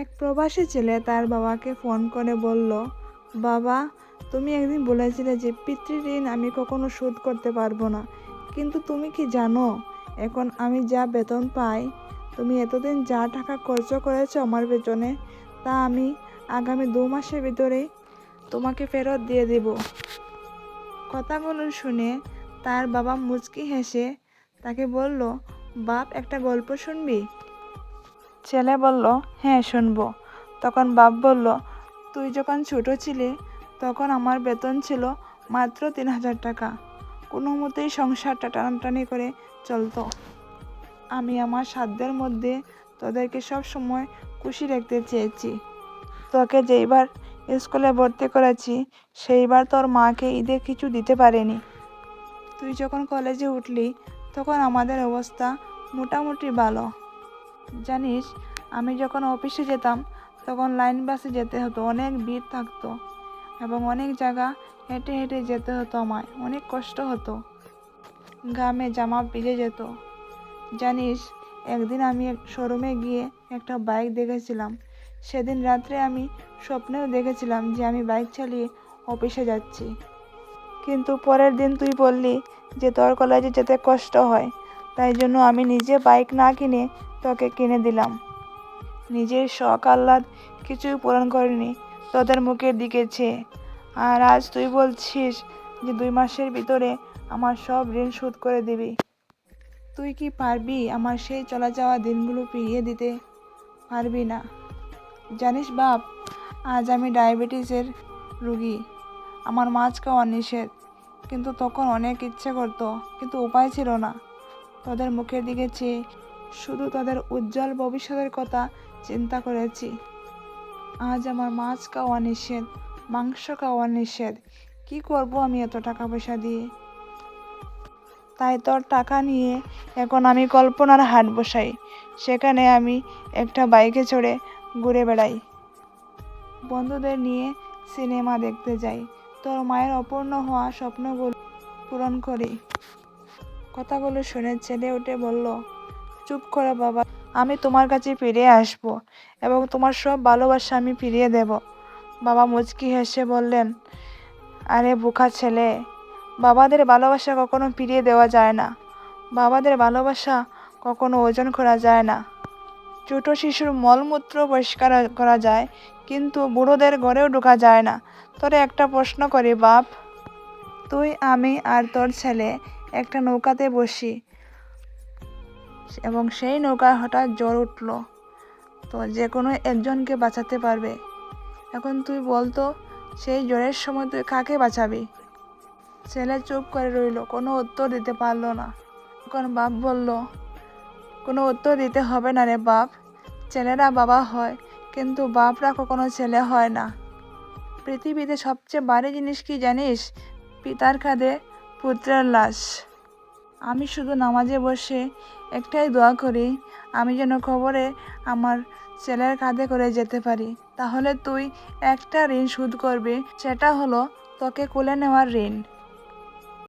এক প্রবাসী ছেলে তার বাবাকে ফোন করে বলল, বাবা, তুমি একদিন বলেছিলে যে পিতৃ ঋণ আমি কখনো শোধ করতে পারব না। কিন্তু তুমি কি জানো, এখন আমি যা বেতন পাই, তুমি এতদিন যা টাকা খরচ করেছ আমার পেছনে, তা আমি আগামী দু মাসের ভিতরে তোমাকে ফেরত দিয়ে দেব। কথাগুলো শুনে তার বাবা মুচকি হেসে তাকে বলল, বাপ, একটা গল্প শুনবি? ছেলে বলল হ্যাঁ শুনব। তখন বাপ বলল, তুই যখন ছোট ছিলি, তখন আমার বেতন ছিল মাত্র তিন হাজার টাকা। কোনো মতেই সংসারটা টানাটানি করে চলতো। আমি আমার সাধ্যের মধ্যে তোদেরকে সব সময় খুশি রাখতে চেয়েছি। তোকে যেইবার স্কুলে ভর্তি করেছি, সেইবার তোর মাকে ঈদে কিছু দিতে পারেনি। তুই যখন কলেজে উঠলি, তখন আমাদের অবস্থা মোটামুটি ভালো। জানিস, আমি যখন অফিসে যেতাম, তখন লাইন বাসে যেতে হতো, অনেক ভিড় থাকতো এবং অনেক জায়গা হেঁটে হেঁটে যেতে হতো আমায়, অনেক কষ্ট হতো। গ্রামে জামা ভিজে যেত। জানিস, একদিন আমি শোরুমে গিয়ে একটা বাইক দেখেছিলাম। সেদিন রাত্রে আমি স্বপ্নেও দেখেছিলাম যে আমি বাইক চালিয়ে অফিসে যাচ্ছি। কিন্তু পরের দিন তুই বললি যে তোর কলেজে যেতে কষ্ট হয়, তাই জন্য আমি নিজে বাইক না কিনে তোকে কিনে দিলাম। নিজের শখ আহ্লাদ কিছুই পূরণ করিনি, তোদের মুখের দিকে চেয়ে। আর আজ তুই বলছিস যে দুই মাসের ভিতরে আমার সব ঋণ শোধ করে দিবি। তুই কি পারবি আমার সেই চলা যাওয়া দিনগুলো ফিরিয়ে দিতে? পারবি না। জানিস বাপ, আজ আমি ডায়াবেটিসের রুগী। আমার মাছ খাওয়া নিষেধ কিন্তু তখন অনেক ইচ্ছে করতো, কিন্তু উপায় ছিল না। তোদের মুখের দিকে চেয়ে শুধু তাদের উজ্জ্বল ভবিষ্যতের কথা চিন্তা করেছি। আজ আমার মাছ খাওয়া নিষেধ, মাংস খাওয়া নিষেধ। কি করব আমি এত টাকা পয়সা দিয়ে? তাই তোর টাকা নিয়ে এখন আমি কল্পনার হাট বসাই। সেখানে আমি একটা বাইকে চড়ে ঘুরে বেড়াই। বন্ধুদের নিয়ে সিনেমা দেখতে যাই। তোর মায়ের অপূর্ণ হওয়া স্বপ্নগুলো পূরণ করি। কথাগুলো শুনে ছেলে উঠে বলল চুপ করে বাবা, আমি তোমার কাছে ফিরে আসব এবং তোমার সব ভালোবাসা আমি ফিরিয়ে দেব। বাবা মুচকি হেসে বললেন, আরে বোকা ছেলে, বাবাদের ভালোবাসা কখনো ফিরিয়ে দেওয়া যায় না। বাবাদের ভালোবাসা কখনো ওজন করা যায় না। ছোট শিশুর মলমূত্র পরিষ্কার করা যায়, কিন্তু বুড়োদের ঘরেও ঢোকা যায় না। তোরে একটা প্রশ্ন করি বাপ, তুই, আমি আর তোর ছেলে একটা নৌকাতে বসি এবং সেই নৌকায় হঠাৎ জ্বর উঠল। তো যে কোনো একজনকে বাঁচাতে পারবে। এখন তুই বলতো সেই জ্বরের সময় তুই কাকে বাঁচাবি? ছেলে চুপ করে রইল, কোনো উত্তর দিতে পারল না। তখন বাপ বলল, কোনো উত্তর দিতে হবে না রে বাপ। ছেলেরা বাবা হয়, কিন্তু বাপরা কখনো ছেলে হয় না। পৃথিবীতে সবচেয়ে ভারী জিনিস কি জানিস? পিতার কাঁধে পুত্রের লাশ। আমি শুধু নামাজে বসে একটাই দোয়া করি, আমি যেন খবরে আমার ছেলের কাঁধে করে যেতে পারি। তাহলে তুই একটা ঋণ শোধ করবি, সেটা হলো তোকে কোলে নেওয়ার ঋণ।